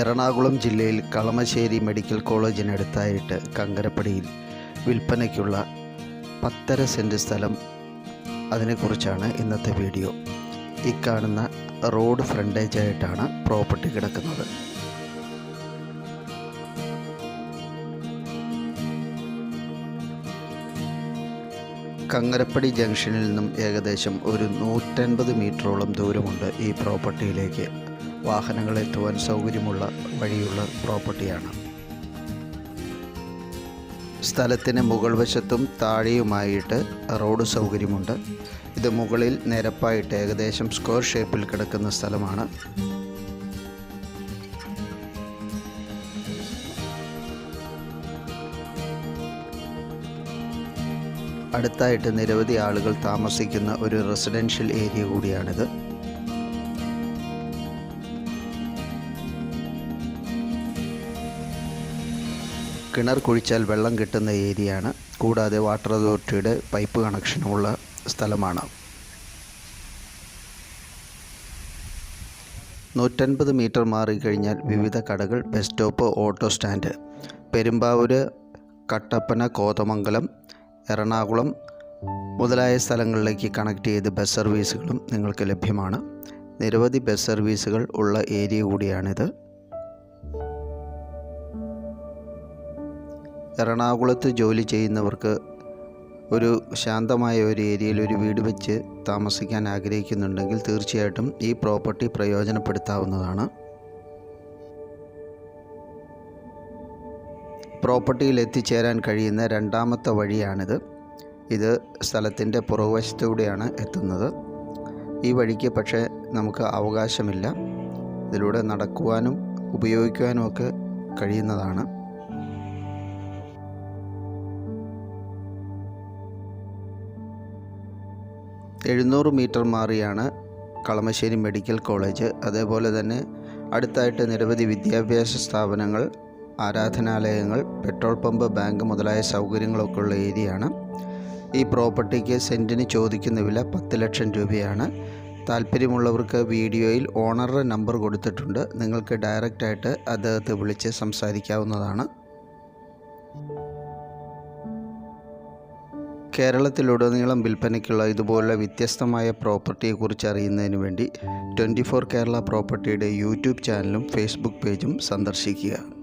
എറണാകുളം ജില്ലയിൽ കളമശ്ശേരി മെഡിക്കൽ കോളേജിനടുത്തായിട്ട് കങ്കരപ്പടിയിൽ വിൽപ്പനയ്ക്കുള്ള പത്തര സെന്റ് സ്ഥലം. അതിനെക്കുറിച്ചാണ് ഇന്നത്തെ വീഡിയോ. ഈ കാണുന്ന റോഡ് ഫ്രണ്ടേജ് ആയിട്ടാണ് പ്രോപ്പർട്ടി കിടക്കുന്നത്. കങ്ങരപ്പടി ജംഗ്ഷനിൽ നിന്നും ഏകദേശം ഒരു നൂറ്റൻപത് മീറ്ററോളം ദൂരമുണ്ട് ഈ പ്രോപ്പർട്ടിയിലേക്ക്. വാഹനങ്ങൾ എത്തുവാൻ സൗകര്യമുള്ള വഴിയുള്ള പ്രോപ്പർട്ടിയാണ്. സ്ഥലത്തിന് മുകൾ വശത്തും താഴെയുമായിട്ട് റോഡ് സൗകര്യമുണ്ട്. ഇത് മുകളിൽ നിരപ്പായിട്ട് ഏകദേശം സ്ക്വയർ ഷേപ്പിൽ കിടക്കുന്ന സ്ഥലമാണ്. അടുത്തായിട്ട് നിരവധി ആളുകൾ താമസിക്കുന്ന ഒരു റെസിഡൻഷ്യൽ ഏരിയ കൂടിയാണിത്. കിണർ കുഴിച്ചാൽ വെള്ളം കിട്ടുന്ന ഏരിയയാണ്. കൂടാതെ വാട്ടർ അതോറിറ്റിയുടെ പൈപ്പ് കണക്ഷനുമുള്ള സ്ഥലമാണ്. നൂറ്റൻപത് മീറ്റർ മാറിക്കഴിഞ്ഞാൽ വിവിധ കടകൾ bus stop auto stand Perumbavoor Kattappana Kothamangalam Ernakulam മുതലായ സ്ഥലങ്ങളിലേക്ക് കണക്ട് ചെയ്ത് ബസ് സർവീസുകളും നിങ്ങൾക്ക് ലഭ്യമാണ്. നിരവധി ബസ് സർവീസുകൾ ഉള്ള ഏരിയ കൂടിയാണിത്. എറണാകുളത്ത് ജോലി ചെയ്യുന്നവർക്ക് ഒരു ശാന്തമായ ഒരു ഏരിയയിൽ ഒരു വീട് വെച്ച് താമസിക്കാൻ ആഗ്രഹിക്കുന്നുണ്ടെങ്കിൽ തീർച്ചയായിട്ടും ഈ പ്രോപ്പർട്ടി പ്രയോജനപ്പെടുത്താവുന്നതാണ്. പ്രോപ്പർട്ടിയിൽ എത്തിച്ചേരാൻ കഴിയുന്ന രണ്ടാമത്തെ വഴിയാണിത്. ഇത് സ്ഥലത്തിന്റെ പുറകുവശത്തൂടെയാണ് എത്തുന്നത്. ഈ വഴിക്ക് പക്ഷേ നമുക്ക് അവകാശമില്ല. ഇതിലൂടെ നടക്കുവാനും ഉപയോഗിക്കുവാനും ഒക്കെ കഴിയുന്നതാണ്. എഴുന്നൂറ് മീറ്റർ മാറിയാണ് കളമശ്ശേരി മെഡിക്കൽ കോളേജ്. അതേപോലെ തന്നെ അടുത്തായിട്ട് നിരവധി വിദ്യാഭ്യാസ സ്ഥാപനങ്ങൾ ആരാധനാലയങ്ങൾ പെട്രോൾ പമ്പ് ബാങ്ക് മുതലായ സൗകര്യങ്ങളൊക്കെ ഉള്ള ഏരിയയാണ്. ഈ പ്രോപ്പർട്ടിക്ക് സെന്റിന് ചോദിക്കുന്ന വില പത്ത് ലക്ഷം രൂപയാണ്. താല്പര്യമുള്ളവർക്ക് വീഡിയോയിൽ ഓണറുടെ നമ്പർ കൊടുത്തിട്ടുണ്ട്. നിങ്ങൾക്ക് ഡയറക്റ്റായിട്ട് അദ്ദേഹത്തെ വിളിച്ച് സംസാരിക്കാവുന്നതാണ്. കേരളത്തിലുടനീളം വിൽപ്പനയ്ക്കുള്ള ഇതുപോലുള്ള വ്യത്യസ്തമായ പ്രോപ്പർട്ടിയെക്കുറിച്ച് അറിയുന്നതിന് വേണ്ടി ട്വന്റി ഫോർ കേരള പ്രോപ്പർട്ടിയുടെ യൂട്യൂബ് ചാനലും ഫേസ്ബുക്ക് പേജും സന്ദർശിക്കുക.